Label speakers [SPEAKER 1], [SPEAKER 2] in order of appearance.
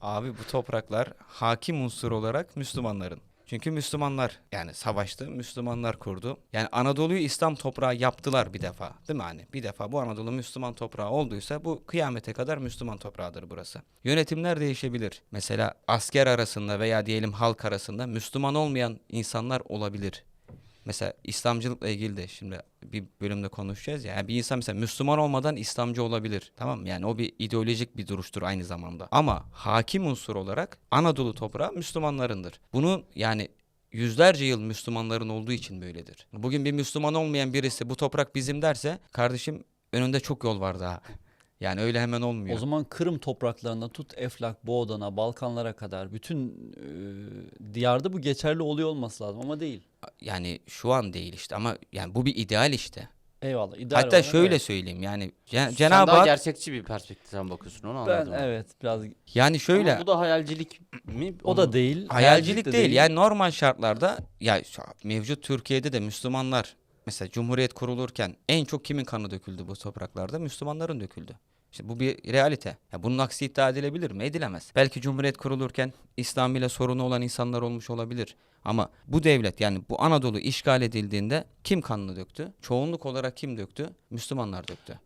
[SPEAKER 1] Abi bu topraklar hakim unsur olarak Müslümanların. Çünkü Müslümanlar yani savaştı, Müslümanlar kurdu. Yani Anadolu'yu İslam toprağı yaptılar bir defa. Değil mi hani? Bir defa bu Anadolu Müslüman toprağı olduysa bu kıyamete kadar Müslüman toprağıdır burası. Yönetimler değişebilir. Mesela asker arasında veya diyelim halk arasında Müslüman olmayan insanlar olabilir. Mesela İslamcılıkla ilgili de şimdi bir bölümde konuşacağız ya. Yani bir insan mesela Müslüman olmadan İslamcı olabilir. Tamam mı? Yani o bir ideolojik bir duruştur aynı zamanda. Ama hakim unsur olarak Anadolu toprağı Müslümanlarındır. Bunu yani yüzlerce yıl Müslümanların olduğu için böyledir. Bugün bir Müslüman olmayan birisi bu toprak bizim derse kardeşim önünde çok yol var daha. Yani öyle hemen olmuyor.
[SPEAKER 2] O zaman Kırım topraklarında tut Eflak, Boğdan'a, Balkanlara kadar bütün e, diyarda bu geçerli oluyor olması lazım ama değil.
[SPEAKER 1] Yani şu an değil işte ama yani bu bir ideal işte.
[SPEAKER 2] Eyvallah. idare
[SPEAKER 1] Hatta
[SPEAKER 2] olarak
[SPEAKER 1] şöyle
[SPEAKER 2] evet.
[SPEAKER 1] söyleyeyim yani Ce-
[SPEAKER 3] Sen
[SPEAKER 1] Cenab-ı
[SPEAKER 3] daha
[SPEAKER 1] Hak
[SPEAKER 3] gerçekçi bir perspektiften bakıyorsun onu
[SPEAKER 2] Ben
[SPEAKER 3] anladım.
[SPEAKER 2] evet biraz
[SPEAKER 1] yani şöyle
[SPEAKER 3] Ama bu da hayalcilik mi?
[SPEAKER 2] o da değil.
[SPEAKER 1] Hayalcilik
[SPEAKER 2] de
[SPEAKER 1] değil. Yani normal şartlarda ya şu- mevcut Türkiye'de de Müslümanlar mesela Cumhuriyet kurulurken en çok kimin kanı döküldü bu topraklarda? Müslümanların döküldü. İşte bu bir realite. Ya bunun aksi iddia edilebilir mi? Edilemez. Belki Cumhuriyet kurulurken İslam ile sorunu olan insanlar olmuş olabilir. Ama bu devlet yani bu Anadolu işgal edildiğinde kim kanını döktü? Çoğunluk olarak kim döktü? Müslümanlar döktü.